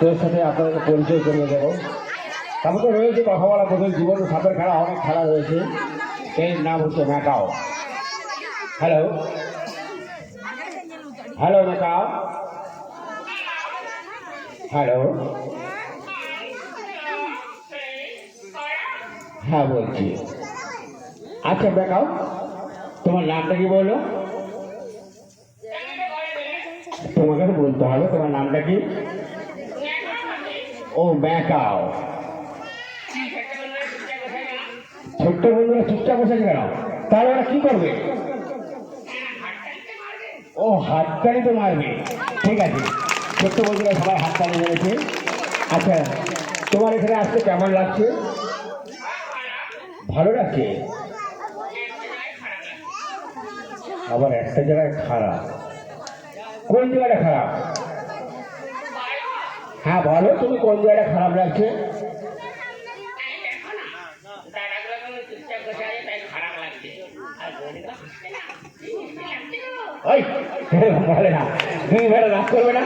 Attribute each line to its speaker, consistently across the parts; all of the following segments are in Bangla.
Speaker 1: তোর সাথে আপনাদের পরিচয় করিয়ে দেবো। তারপর তো রয়েছে কথা বলা প্রথম জীবন সাপের খেলা, অনেক খেলা রয়েছে। এর নাম হচ্ছে macaw. Hello hello macaw? Hello হ্যাঁ বলছি। আচ্ছা ম্যাকাও, তোমার নামটা কি বলো? তোমাকে বলতে হবে, তোমার নামটা কি? ও ম্যাকাও ছোট্ট বন্ধুরা চুপচাপ বসে কেন? তাহলে ওরা কি করবে? ও, হাততালি তো মারবে। ঠিক আছে। ছোট্ট বন্ধুরা সবাই হাততালি মেরেছে। আচ্ছা তোমার এখানে আসতে কেমন লাগছে? ভালো লাগছে? আবার একটা জায়গায় খারাপ। কোন জায়গাটা খারাপ? হ্যাঁ বলো তুমি কোন জায়গাটা খারাপ লাগছে?
Speaker 2: তুমি
Speaker 1: করবে না?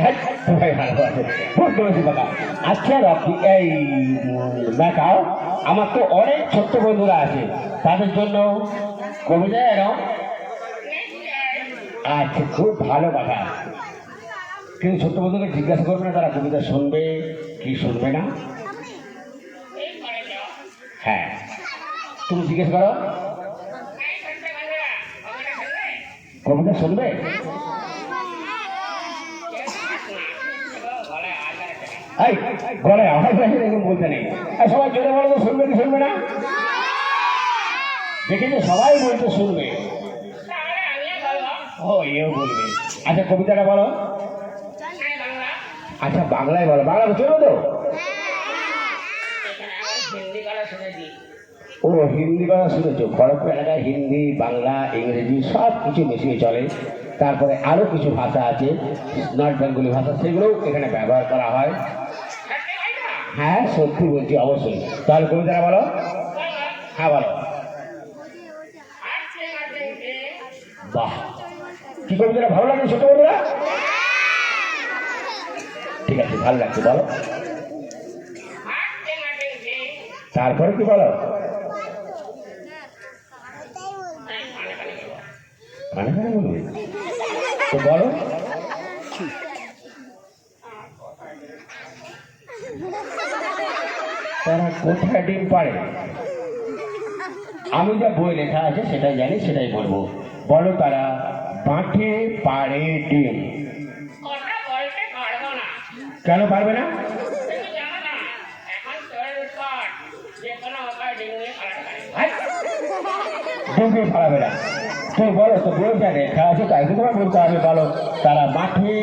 Speaker 1: হ্যাঁ, এই আমার তো অনেক ছোট্ট বন্ধুরা আছে। তাদের জন্য কবিতা এরকম আচ্ছা খুব ভালো কথা। কিন্তু ছোট্ট বন্ধুকে জিজ্ঞাসা করবে না তারা কবিতা শুনবে কি শুনবে না। হ্যাঁ তুমি জিজ্ঞেস করো? কবিতা শুনবে। এই আছে এরকম বলতে নেই সবাই জোরে বলো তো শুনবে কি শুনবে না দেখেছ সবাই বলতে শুনবে। ও এও বলবে আচ্ছা কবিতাটা বলো
Speaker 2: বাংলা,
Speaker 1: আচ্ছা বাংলায় বলো। বাংলা চলবে তো। ও, হিন্দি কথা শুনেছো? খড়গপুর এলাকায় হিন্দি, বাংলা, ইংরেজি সব কিছু মিশিয়ে চলে। তারপরে আরও কিছু ভাষা আছে, নর্থ বেঙ্গলি ভাষা, সেগুলোও এখানে ব্যবহার করা হয়? হ্যাঁ সত্যি বলছি, অবশ্যই। তাহলে কবিতাটা বলো। হ্যাঁ বলো। বাহ। কি কবিতাটা ভালো লাগে ছোট বন্ধুরা? ভালো লাগছে, বলো। তারপরে কি বলো?
Speaker 2: কানে বলবে
Speaker 1: তো বলো। তারা কোথায় ডিম পারে আমি যা বই লেখা আছে সেটাই জানি, সেটাই বলব। বলো তারা, মাঠে পাড়ে ডিম
Speaker 2: ওটা বলতে পারব না
Speaker 1: কেন পারবে না
Speaker 2: তুমি জানো না এখন চোরের উৎপাত যে কোনো উপায় ডিঙিয়ে পালাতে পারে
Speaker 1: হাই! ডিমকে পারবে না। বলো তো লেখা আছে, তাই তোমার তারা মাঠে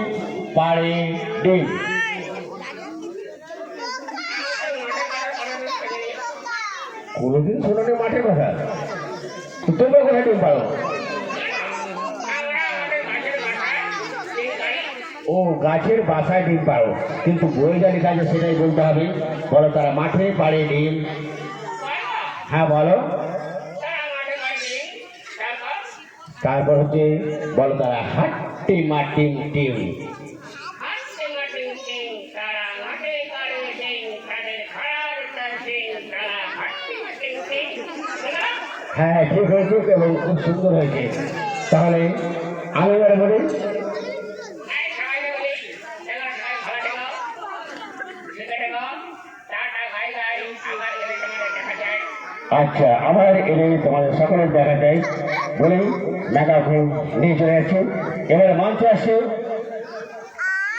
Speaker 1: পাড়ে কোনোদিন মাঠের কথা। তোমরা কোথায় ডিম পারো? ও গাছের বাসায় ডিম পারো কিন্তু বই যা লেখা আছে সেটাই বলতে হবে। বলো, তারা মাঠে পাড়ে ডিম? হ্যাঁ বলো। তারপর হচ্ছে, বলো, তারা হাট্টি মাটিম টিম হ্যাঁ ঠিক হয়েছে এবং খুব সুন্দর হয়েছে। তাহলে আমি এবারে বলি আচ্ছা আমার এনে তোমাদের সকলের দেখা যায় বলেই মেগাফোন নিয়ে চলে যাচ্ছে। এবারে মঞ্চে আসছে